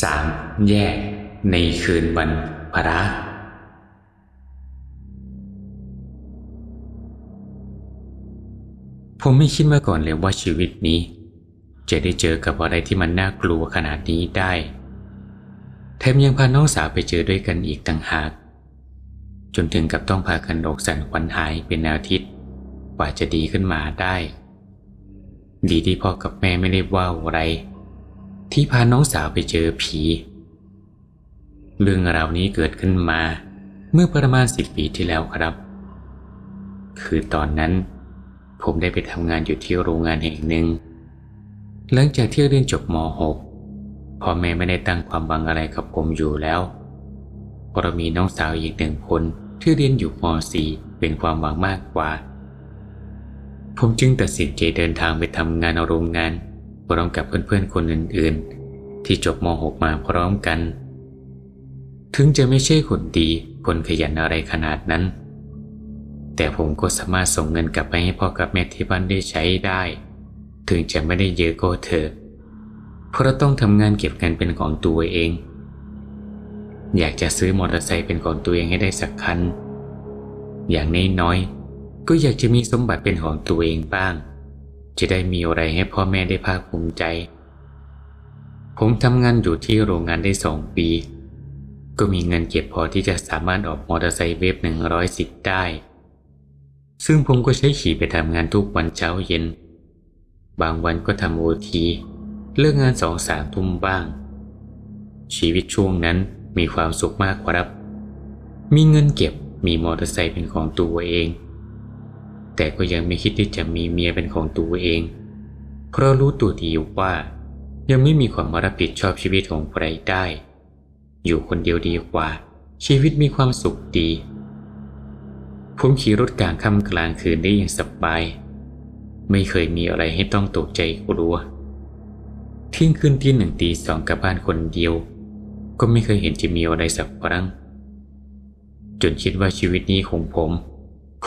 สามแยกในคืนวันพระผมไม่คิดมาก่อนเลยว่าชีวิตนี้ จะได้เจอกับอะไรที่มันน่ากลัวขนาดนี้ได้ แถมยังพาน้องสาวไปเจอด้วยกันอีกต่างหาก จนถึงกับต้องพากันอกสันควันหายเป็นแนวทิศกว่าจะดีขึ้นมาได้ ดีที่พ่อกับแม่ไม่ได้ว่าอะไร ที่พาน้องสาวไปเจอผี เรื่องราวนี้เกิดขึ้นมา เมื่อประมาณสิบปีที่แล้วครับ คือตอนนั้น ผมได้ไปทำงานอยู่ที่โรงงานแห่งหนึ่ง หลังจากที่เรียนจบม .6 พ่อแม่ไม่ได้ตั้งความบังอะไรกับผมอยู่แล้วเพราะมีน้องสาวอีกหนึ่งคนที่เรียนอยู่ม .4 เป็นความหวังมากกว่า ผมจึงตัดสินใจเดินทางไปทำงานโรงงาน พร้อมกับเพื่อนๆคนอื่นๆ ที่จบม .6 มาพร้อมกัน ถึงจะไม่ใช่คนดีคนขยันอะไรขนาดนั้น แต่ผมก็สามารถส่งเงินกลับไปให้พ่อกับแม่ที่บ้านได้ใช้ได้ ถึงจะไม่ได้เยอะก็เถอะเพราะต้องทำงานเก็บเงินเป็นของตัวเอง อยากจะซื้อมอเตอร์ไซค์เป็นของตัวเองให้ได้สักคันอย่างน้อยๆก็อยากจะมีสมบัติเป็นของตัวเองบ้าง จะได้มีอะไรให้พ่อแม่ได้ภาคภูมิใจ ผมทำงานอยู่ที่โรงงานได้สองปี ก็มีเงินเก็บพอที่จะสามารถออกมอเตอร์ไซค์เวฟหนึ่งร้อยสิบได้ ซึ่งผมก็ใช้ขี่ไปทำงานทุกวันเช้าเย็น บางวันก็ทำโอทีเลิกงานสองสามทุ่มบ้าง ชีวิตช่วงนั้นมีความสุขมากครับ มีเงินเก็บมีมอเตอร์ไซค์เป็นของตัวเอง แต่ก็ยังไม่คิดที่จะมีเมียเป็นของตัวเอง เพราะรู้ตัวดีว่า ยังไม่มีความรับผิดชอบชีวิตของใครได้ อยู่คนเดียวดีกว่า ชีวิตมีความสุขดี ผมขี่รถกลางค่ำกลางคืนได้อย่างสบาย ไม่เคยมีอะไรให้ต้องตกใจกลัวเที่ยงคืนที่หนึ่งตีสองกับบ้านคนเดียว ก็ไม่เคยเห็นจะมีอะไรสักครั้งจนคิดว่าชีวิตนี้ของผม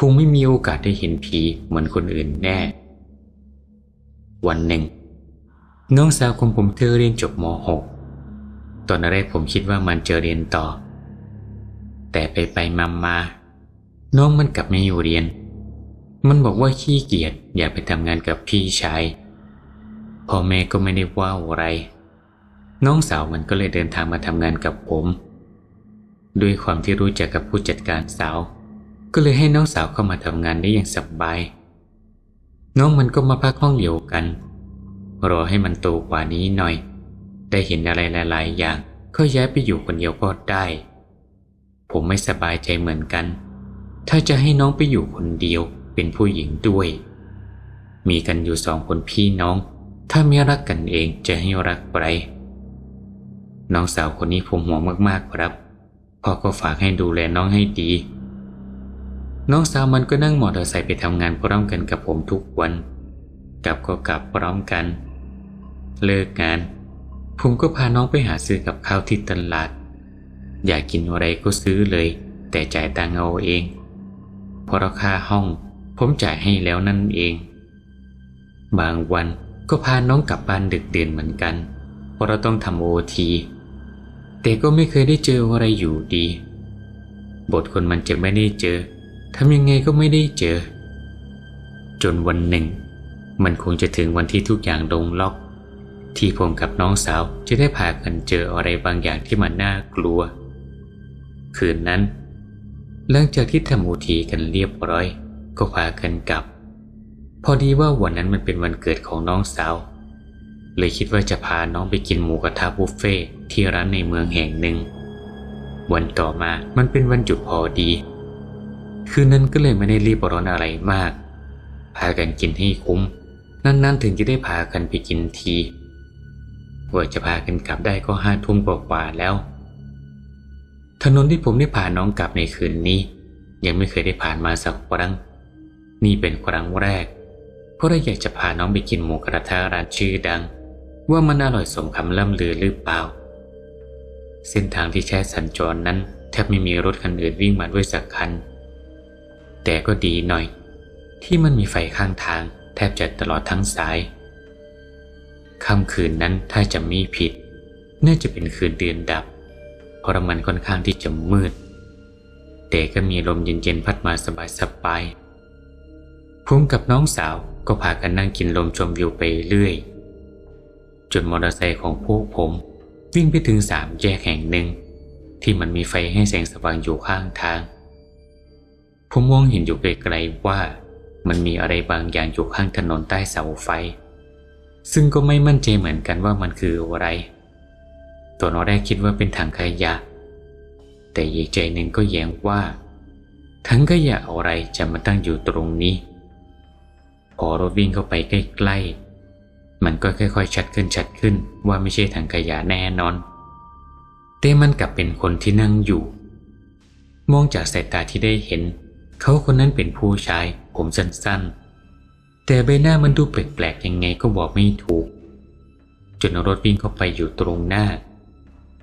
คงไม่มีโอกาสได้เห็นผีเหมือนคนอื่นแน่ วันหนึ่ง น้องสาวของผมเธอเรียนจบม .6 ตอนแรกผมคิดว่ามันจะเรียนต่อ แต่ไปไปมามาน้องมันกลับไม่อยู่เรียน มันบอกว่าขี้เกียจอยากไปทำงานกับพี่ชายพ่อแม่ก็ไม่ได้ว่าอะไร น้องสาวมันก็เลยเดินทางมาทำงานกับผม ด้วยความที่รู้จักกับผู้จัดการสาว ก็เลยให้น้องสาวเข้ามาทำงานได้อย่างสบาย น้องมันก็มาพักห้องเดียวกัน รอให้มันโตกว่านี้หน่อย ได้เห็นอะไรหลาย ๆ อย่างก็ย้ายไปอยู่คนเดียวก็ได้ ผมไม่สบายใจเหมือนกัน ถ้าจะให้น้องไปอยู่คนเดียวเป็นผู้หญิงด้วย มีกันอยู่สองคนพี่น้อง ถ้าไม่รักกันเองจะให้รักไปน้องสาวคนนี้ผมห่วงมาก ๆ ครับพ่อก็ฝากให้ดูแลน้องให้ดี น้องสาวมันก็นั่งมอเตอร์ไซค์ไปทำงานพร้อมกันกับผมทุกวัน กลับก็กลับพร้อมกัน เลิกงาน ผมก็พาน้องไปหาซื้อกับข้าวที่ตลาด อยากกินอะไรก็ซื้อเลย แต่จ่ายตังเอาเองเพราะราคาห้อง ผมจ่ายให้แล้วนั่นเอง บางวันก็พาน้องกลับบ้านดึกเดื่นเหมือนกัน เพราะเราต้องทำโอทีแต่ก็ไม่เคยได้เจออะไรอยู่ดี บทคนมันจะไม่ได้เจอ ทำยังไงก็ไม่ได้เจอ จนวันหนึ่ง มันคงจะถึงวันที่ทุกอย่างลงล็อก ที่ผมกับน้องสาวจะได้พากันเจออะไรบางอย่างที่มันน่ากลัว คืนนั้น หลังจากที่ทำโอทีกันเรียบร้อย ก็พากันกลับ พอดีว่าวันนั้นมันเป็นวันเกิดของน้องสาว เลยคิดว่าจะพาน้องไปกินหมูกระทะบุฟเฟ่ที่ร้านในเมืองแห่งหนึ่งวันต่อมามันเป็นวันหยุดพอดี คืนนั้นก็เลยไม่ได้รีบร้อนอะไรมาก พากันกินให้คุ้ม นั่นๆถึงจะได้พากันไปกินทีว่าจะพากันกลับได้ก็ห้าทุ่มกว่าๆแล้ว ถนนที่ผมได้พาน้องกลับในคืนนี้ ยังไม่เคยได้ผ่านมาสักครั้ง นี่เป็นครั้งแรก เพราะเราอยากจะพาน้องไปกินหมูกระทะร้านชื่อดัง ว่ามันอร่อยสมคำล่ำลือหรือเปล่า เส้นทางที่แช่สัญจรนั้น แทบไม่มีรถคันอื่นวิ่งมาด้วยสักคัน แต่ก็ดีหน่อย ที่มันมีไฟข้างทางแทบจะตลอดทั้งสายค่ำคืนนั้นถ้าจะมีผิด น่าจะเป็นคืนเดือนดับ เพราะมันค่อนข้างที่จะมืด แต่ก็มีลมเย็นๆพัดมาสบายๆผมกับน้องสาวก็พากันนั่งกินลมชมวิวไปเรื่อย จนมอเตอร์ไซค์ของพวกผมวิ่งไปถึงสามแยกแห่งหนึ่ง ที่มันมีไฟให้แสงสว่างอยู่ข้างทาง ผมมองเห็นอยู่ไกลๆว่า มันมีอะไรบางอย่างอยู่ข้างถนนใต้เสาไฟ ซึ่งก็ไม่มั่นใจเหมือนกันว่ามันคืออะไรตัวนอแรกคิดว่าเป็นถังขยะ แต่อีกใจหนึ่งก็แย้งว่าถังขยะอะไรจะมาตั้งอยู่ตรงนี้ พอรถวิ่งเข้าไปใกล้ๆ มันก็ค่อยๆชัดขึ้นชัดขึ้นว่าไม่ใช่ถังขยะแน่นอน แต่มันกลับเป็นคนที่นั่งอยู่ มองจากสายตาที่ได้เห็น เขาคนนั้นเป็นผู้ชาย ผมสั้นๆ แต่ใบหน้ามันดูแปลกๆยังไงก็บอกไม่ถูก จนรถวิ่งเข้าไปอยู่ตรงหน้า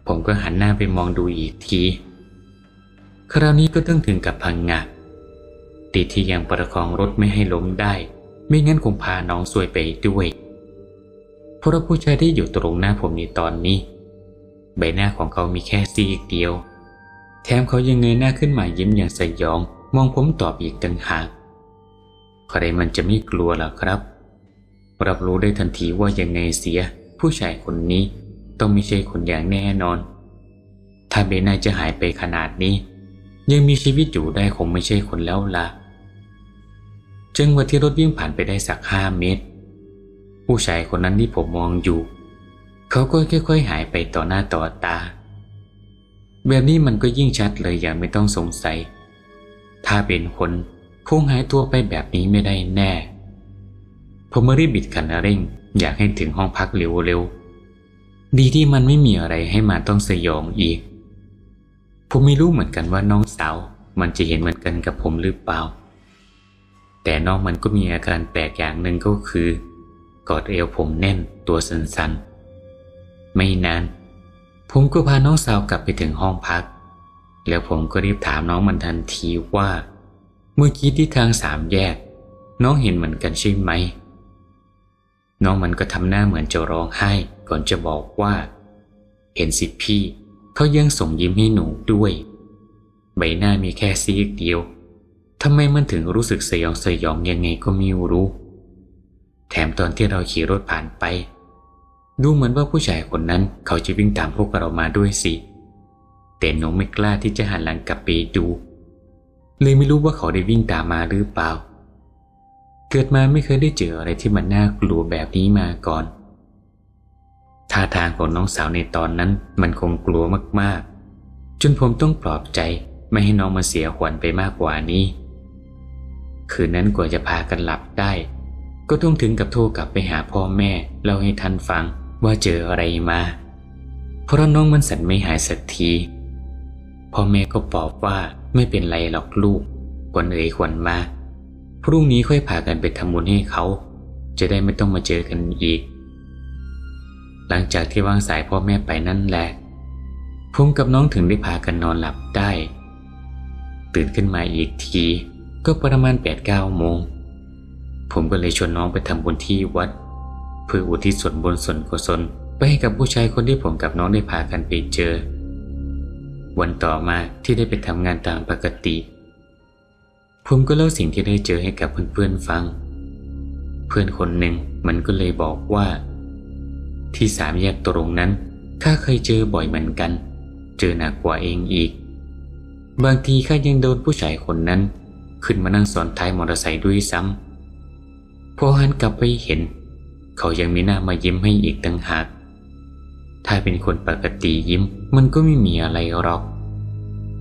ผมก็หันหน้าไปมองดูอีกที คราวนี้ก็ต้องถึงกับพังงะดีที่ยังประคองรถไม่ให้ล้มได้ ไม่งั้นคงพาน้องซวยไปด้วยเพราะผู้ชายที่อยู่ตรงหน้าผมในตอนนี้ ใบหน้าของเขามีแค่ซีกเดียว แถมเขายังเงยหน้าขึ้นมายิ้มอย่างสยอง มองผมตอบอีกต่างหากใครมันจะไม่กลัวล่ะครับ รับรู้ได้ทันทีว่ายังไงเสีย ผู้ชายคนนี้ต้องไม่ใช่คนอย่างแน่นอน ถ้าเบน่าจะหายไปขนาดนี้ ยังมีชีวิตอยู่ได้คงไม่ใช่คนแล้วละ่ะจังหวะที่รถวิ่งผ่านไปได้สักห้าเมตร ผู้ชายคนนั้นที่ผมมองอยู่ เขาก็ค่อยๆหายไปต่อหน้าต่อตา แบบนี้มันก็ยิ่งชัดเลยอย่างไม่ต้องสงสัย ถ้าเป็นคนคงหายตัวไปแบบนี้ไม่ได้แน่ ผมรีบบิดคันเร่ง อยากให้ถึงห้องพักเร็วๆ ดีที่มันไม่มีอะไรให้มาต้องสยองอีก ผมไม่รู้เหมือนกันว่าน้องสาว มันจะเห็นเหมือนกันกับผมหรือเปล่า แต่น้องมันก็มีอาการแปลกอย่างหนึ่งก็คือ กอดเอวผมแน่นตัวสันๆ ไม่นาน ผมก็พาน้องสาวกลับไปถึงห้องพัก แล้วผมก็รีบถามน้องมันทันทีว่า เมื่อกี้ที่ทางสามแยก น้องเห็นเหมือนกันใช่ไหม น้องมันก็ทำหน้าเหมือนจะร้องไห้ก่อนจะบอกว่า เห็นสิพี่ เขายังส่งยิ้มให้หนูด้วย ใบหน้ามีแค่ซีกเดียวทำไมมันถึงรู้สึกสยองสยองยังไงก็ไม่รู้ แถมตอนที่เราขี่รถผ่านไป ดูเหมือนว่าผู้ชายคนนั้นเขาจะวิ่งตามพวกเรามาด้วยสิ แต่หนูไม่กล้าที่จะหันหลังกลับไปดู เลยไม่รู้ว่าเขาได้วิ่งตามมาหรือเปล่า เกิดมาไม่เคยได้เจออะไรที่มันน่ากลัวแบบนี้มาก่อน ท่าทางของน้องสาวในตอนนั้นมันคงกลัวมากๆ จนผมต้องปลอบใจไม่ให้น้องมาเสียขวัญไปมากกว่านี้ คืนนั้นกว่าจะพากันหลับได้ ก็ต้องถึงกับโทรกลับไปหาพ่อแม่เล่าให้ท่านฟังว่าเจออะไรมา เพราะน้องมันสันไม่หายสักที พ่อแม่ก็ปอบว่าไม่เป็นไรหรอกลูกควรเอ่ยควรมาพรุ่งนี้ค่อยพากันไปทำบุญให้เขา จะได้ไม่ต้องมาเจอกันอีก หลังจากที่วางสายพ่อแม่ไปนั่นแหละผมกับน้องถึงได้พากันนอนหลับได้ ตื่นขึ้นมาอีกที ก็ประมาณ8ปดเก้าโมง ผมก็เลยชวนน้องไปทำบุญที่วัด เพื่ออุทิศส่วนบุญส่วนกุศลไปให้กับผู้ชายคนที่ผมกับน้องได้พากันไปเจอ วันต่อมาที่ได้ไปทำงานตามปกติ ผมก็เล่าสิ่งที่ได้เจอให้กับเพื่อนๆฟัง เพื่อนคนหนึ่งมันก็เลยบอกว่า ที่สามแยกตรงนั้นข้าเคยเจอบ่อยเหมือนกัน เจอหนักกว่าเองอีก บางทีข้ายังโดนผู้ชายคนนั้น ขึ้นมานั่งซ้อนท้ายมอเตอร์ไซค์ด้วยซ้ำพอหันกลับไปเห็น เขายังมีหน้ามายิ้มให้อีกตั้งหาก ถ้าเป็นคนปกติยิ้ม มันก็ไม่มีอะไรหรอก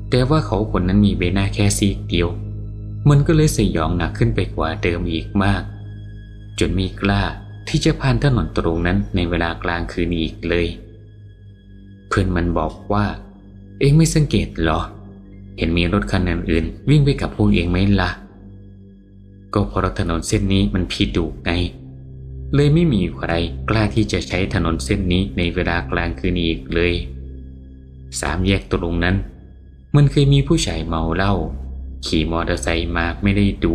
แต่ว่าเขาคนนั้นมีใบหน้าแค่ซีกเดียว มันก็เลยสยองหนักขึ้นไปกว่าเดิมอีกมาก จนมีกล้าที่จะผ่านถนนตรงนั้นในเวลากลางคืนอีกเลย เพื่อนมันบอกว่า เองไม่สังเกตหรอ เห็นมีรถคันอื่นๆวิ่งไปกับพวกเองไหมละ่ะ ก็เพราะถนนเส้นนี้มันผิดดุไง เลยไม่มีใครกล้าที่จะใช้ถนนเส้นนี้ในเวลากลางคืนอีกเลย สามแยกตรงนั้น มันเคยมีผู้ชายเมาเหล้าขี่มอเตอร์ไซค์มาไม่ได้ดู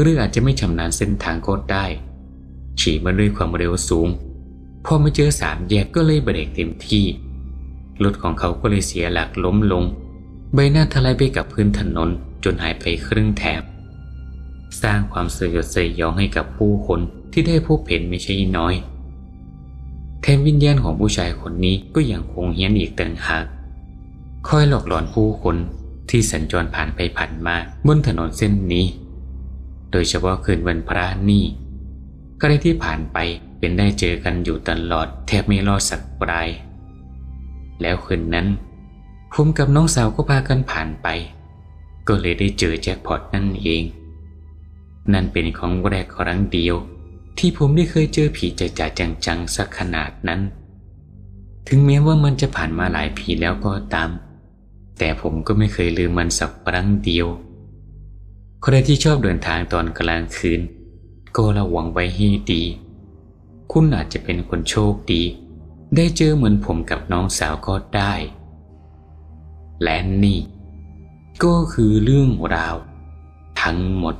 หรืออาจจะไม่ชำนาญเส้นทางก็ได้ ขี่มาด้วยความเร็วสูง พอมาเจอสามแยกก็เลยเบรกเต็มที่ รถของเขาก็เลยเสียหลักล้มลง ใบหน้าทลายไปกับพื้นถนนจนหายไปครึ่งแถบ สร้างความสยดสยองให้กับผู้คน ที่ได้พบเห็นไม่ใช่น้อย แถมวิญญาณของผู้ชายคนนี้ก็ยังคงเฮี้ยนอีกต่างหากคอยหลอกหลอนผู้คนที่สัญจรผ่านไปผ่านมาบนถนนเส้นนี้ โดยเฉพาะคืนวันพระนี่ใครที่ผ่านไปเป็นได้เจอกันอยู่ตลอดแทบไม่รอดสักปลาย แล้วคืนนั้นผมกับน้องสาวก็พากันผ่านไป ก็เลยได้เจอแจ็คพอตนั่นเอง นั่นเป็นของแรกครั้งเดียว ที่ผมได้เคยเจอผีจ่าจังๆสักขนาดนั้น ถึงแม้ว่ามันจะผ่านมาหลายปีแล้วก็ตาม แต่ผมก็ไม่เคยลืมมันสักครั้งเดียว ใครที่ชอบเดินทางตอนกลางคืน ก็ระวังไว้ให้ดี คุณอาจจะเป็นคนโชคดี ได้เจอเหมือนผมกับน้องสาวก็ได้ และนี่ ก็คือเรื่องราว ทั้งหมด